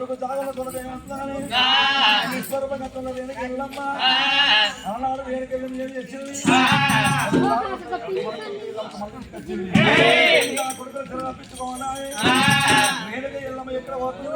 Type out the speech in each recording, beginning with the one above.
కొడుకు జాగల ఈశ్వరూపంగా వెనక వెళ్ళమ్మా. ఆనాడు వెనక వెళ్ళి చేసింది. కొడుకు వెళ్ళమ్మ ఎక్కడ పోతుంది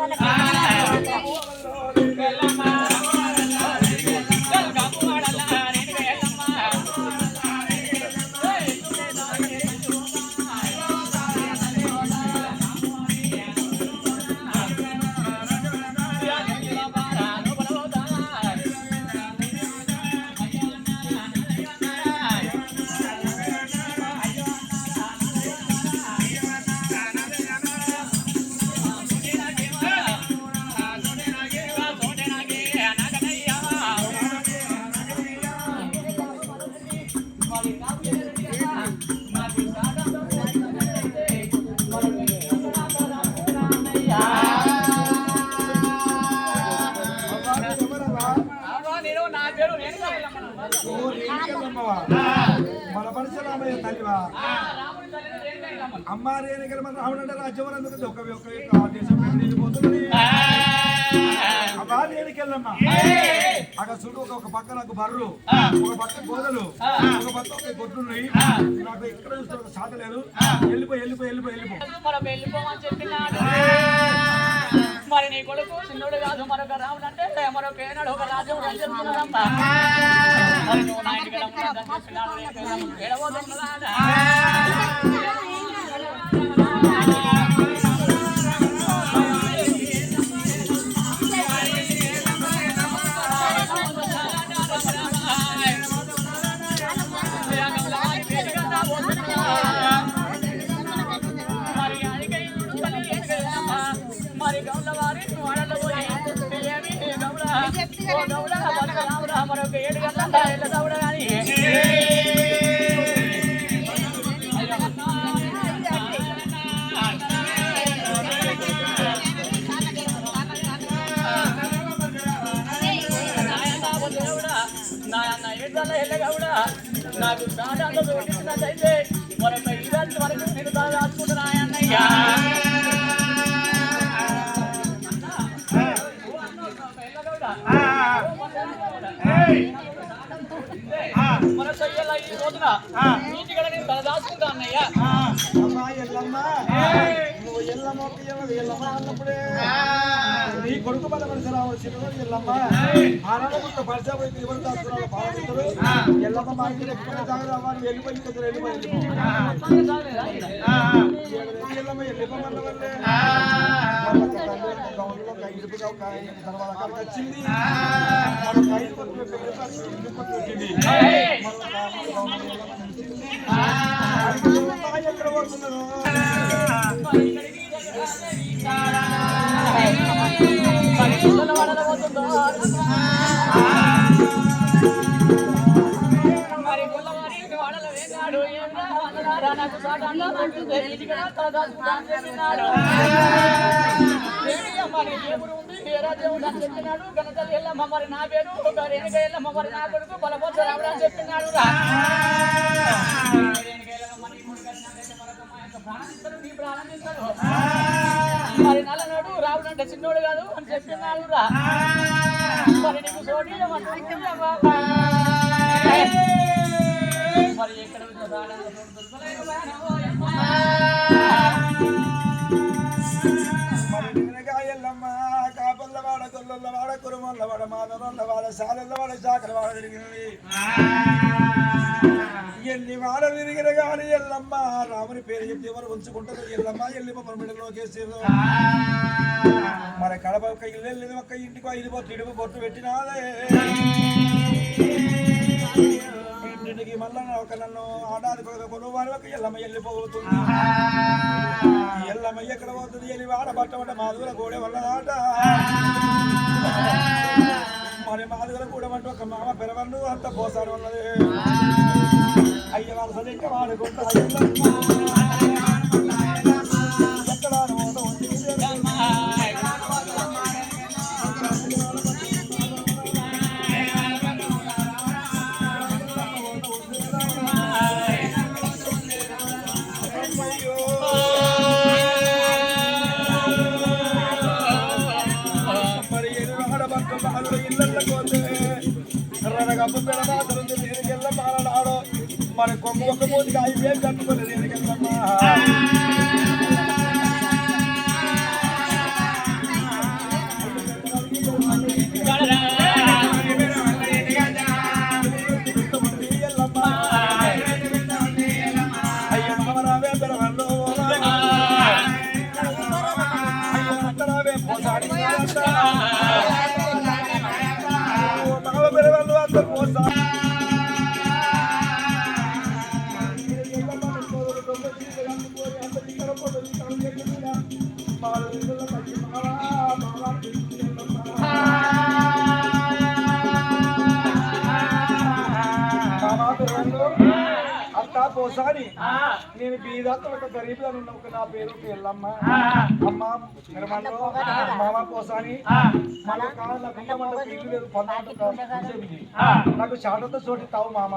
మన పరశురామయ్య తల్లివా. అమ్మ రేణుకెళ్ళమ్మ రావడంటే రాజ్యం అందుకు ఒక ఒక్క యొక్క దేశం మీద వెళ్ళిపోతుంది రేణుకెళ్ళమ్మ అక్కడ చూడు ఒక ఒక పక్క నాకు బర్రు ఒక పక్క గోదలు ఒక పక్క ఒక గొడ్లున్నాయి నాకు ఎక్కడ చూస్తే ఒక సాధ లేదు వెళ్ళిపో వెళ్ళిపో మనం మరి నీ కొడుకు చిన్నోడు కాదు మరొక రాముడు అంటే మరొక ఏనాడు ఒక రాజ్యం రాజ్యం మరొక రాముడా నాయన్న ఏడు గంటల ఎల్ల గౌడ నాకు దాదాపు చూపించినట్టయితే నువ్వు ఎల్లమ్మ ఒక ఎల్లమ్మ ఎల్లమ్మ అన్నప్పుడే నీ కొడుకు మన పరశురామ చిరుడు ఎల్లమ్మ ఆనాడు కొంత పరిచయం అయితే ఎవరు దాచుకున్నారో ఎల్లమ్మ మా ఇంటి ఎక్కడ జాగ్రత్త వెళ్ళిపోయి ఇక్కడ వెళ్ళిపోయి ఎల్లమ్మ వెళ్ళిపోమన్న వల్లే గౌన్లో ఒక ఒక తర్వాత అక్కడికి వచ్చింది ఎల్లమ్మ ఎక్కడ పోతున్నారు మరి నాకు సాటాంగా అంటుంది ఇంటికి తల దాచుకుంటా దేవుడు ఉంది ఏ రాజ్యం అని చెప్పినాడు గణతల్లి ఎల్లమ్మ మరి నా పేరు ఒక రేణుక ఎల్లమ్మ మరి నా కొడుకు బలపోత రాముడు అని చెప్పినాడు రా రేణుక ఎల్లమ్మ నీ కొడుకు మరి నల్లనోడు రావుడు అంటే చిన్నోడు కాదు అని చెప్పినాడు రా మరి నీకు సోటి మరి ఎక్కడ ఉందో రావడానికి తోడు దొరకలేదు వానోయమ్మ. మరి నిన్నగా ఎల్లమ్మ కాపల్ల వాడ కొల్లల వాడ కురుమల్ల వాడ మాదనల్ల వాడ సాలల్ల వాడ చాకల వాడ తిరిగినవి. ఎన్ని వాడ తిరిగిన గాని ఎల్లమ్మ రాముని పేరు చెప్తే ఎవరు ఉంచుకుంటారు ఎల్లమ్మ ఎల్లి మన మిడలోకేసారు మరి కడప ఒక ఇల్లు వెళ్ళింది ఒక ఇంటికి ఐదు బొట్టు ఇడుపు బొట్టు పెట్టినాదే ఇంటికి మళ్ళా ఒక నన్ను ఆడాది కొనుగోలు వారి ఒక ఎల్లమ్మ వెళ్ళిపోతుంది ఎల్లమ్మ ఎక్కడ పోతుంది? ఎల్లి వాడ పట్టబడ్డ మాధుర గోడె వల్లదాట. మరి మాధుర కూడా అంటే ఒక మామ పెరవన్ను అంత పోసాడు ఉన్నది. అయ్య మరి కొమ్మ ఒక్క మూతికి అయిపోయి కట్టుకోలేదు దేనికెళ్ళమ్మా అంతా పోసాని. నేను బీదాతో ఒక గరీబ్ ఉన్న ఒక నా పేరు ఎల్లమ్మ అమ్మ నిర్మల్లో మామ పోసాని. మన కాదు నాకు ఇల్లు లేదు కూర్చోబిది. నాకు షాటతో చోటి తావు మామ.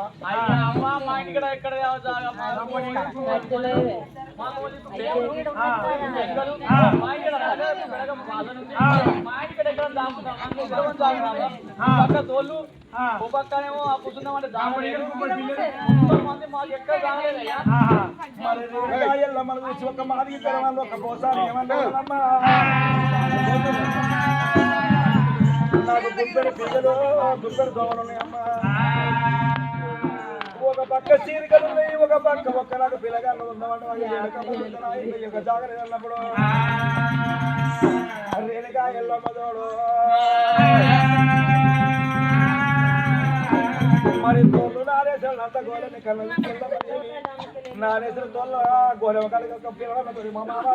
మా తోళ్ళు ఓ పక్కనేమో ఆ. కూర్చున్నామంటే మంది మాకు ఎక్కడ దాగలేదయ్యా ఒక మాదిరి ఒక నాకు గుబ్బెడు పిల్లలు గుబ్బెడు ఒక పక్క చీరికలు ఉన్నాయి ఒక పక్క ఒక్క నాకు పిల్లగాళ్ళు ఉందామంటే జాగ్రత్త రేణుగా ఎల్లమ్మ మరి తోళ్ళు నారేసాడు అంత గోడని కళ్ళు నారేసిన తోళ్ళ గోడె కలిగి పిల్లలతో మా మామ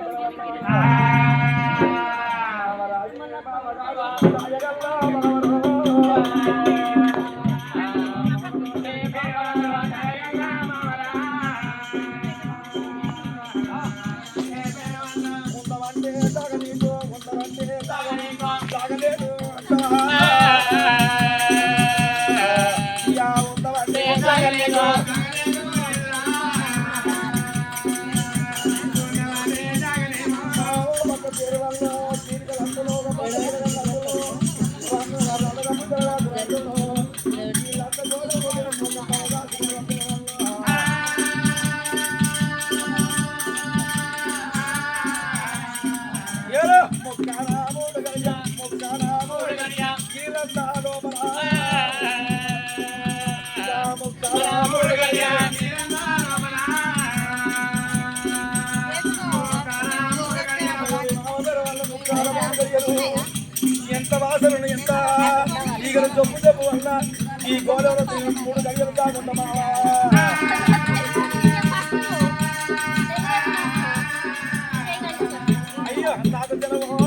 ఎంత వాసన ఎంత ఈగల జబ్బు జబ్బు వల్ల ఈ గోదావరి మూడు గంటలు కాకుండా మావా అయ్యో నాకు తెలవు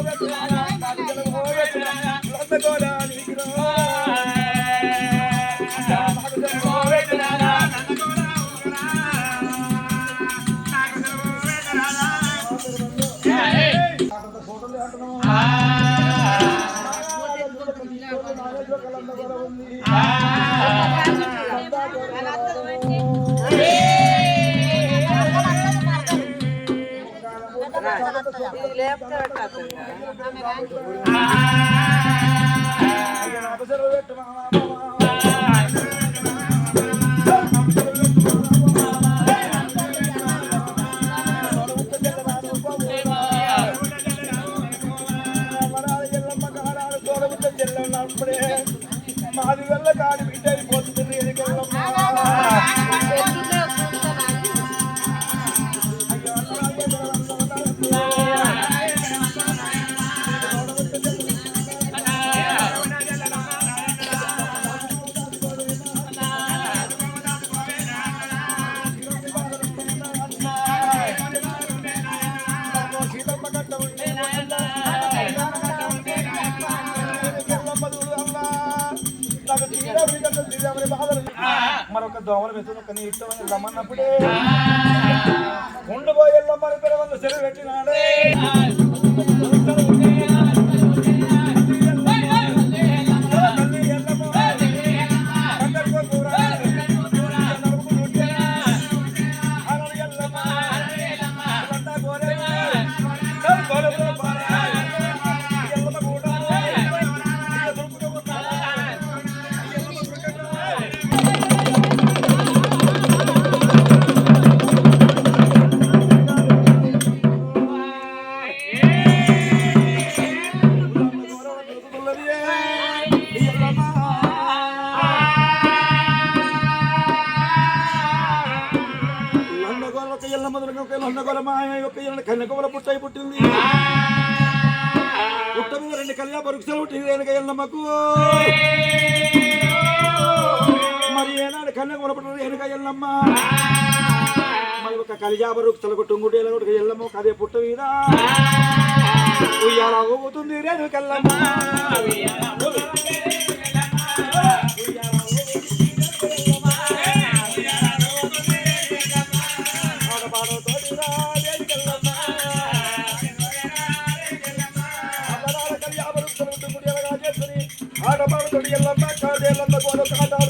నాగేశ్వర కలందగోల అది అయ్యో, నాకు కాడి బిడ్డ అయిపోతుంది ఒక దోమల మెతులు ఒక నీ ఇష్టం వెళ్ళమన్నప్పుడే ఉండిపోయి వెళ్ళమని పిలవన్న సెలవు పెట్టినాడే. నొన్నగొల మాయ ఒక ఇళ్ళ కన్నెకొల పుట్టై పుట్టింది. పుట్ట మీద రెండు కళ్ళ పరుక్షలు పుట్టింది వెనక ఎల్లమ్మకు మరి ఏనాడు కన్నెకొల పుట్టిన వెనక ఎల్లమ్మ మరి ఒక కలిజాబ వృక్షలకు టుంగుడు ఒక ఎల్లమ్మ ఒక అదే పుట్ట మీద. ఉయ్యాల ఊగుతుంది రేణుకెళ్ళమ్మ